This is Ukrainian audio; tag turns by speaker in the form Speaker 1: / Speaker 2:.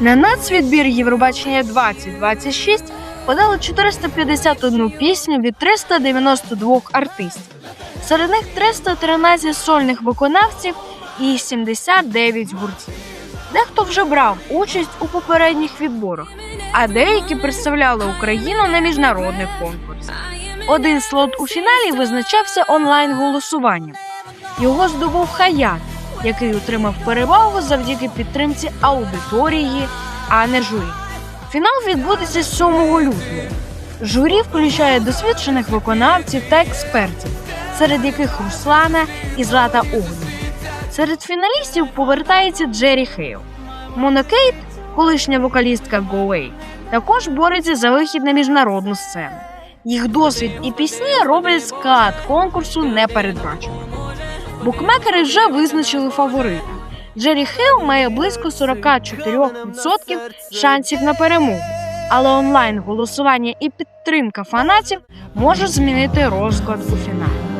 Speaker 1: На нацвідбір Євробачення 2026 подали 451 пісню від 392 артистів. Серед них 313 сольних виконавців і 79 гуртів. Дехто вже брав участь у попередніх відборах, а деякі представляли Україну на міжнародних конкурсах. Один слот у фіналі визначався онлайн голосуванням. Його здобув Хаят, який отримав перевагу завдяки підтримці аудиторії, а не журі. Фінал відбудеться 7 лютого. Журі включає досвідчених виконавців та експертів, серед яких Руслана і Злата Огнєва. Серед фіналістів повертається Джері Хейл. Мона Кейт, колишня вокалістка Away, також бореться за вихід на міжнародну сцену. Їх досвід і пісні роблять склад конкурсу непередбаченим. Букмекери вже визначили фаворита. Джері Хилл має близько 44% шансів на перемогу, але онлайн голосування і підтримка фанатів може змінити розклад у фіналі.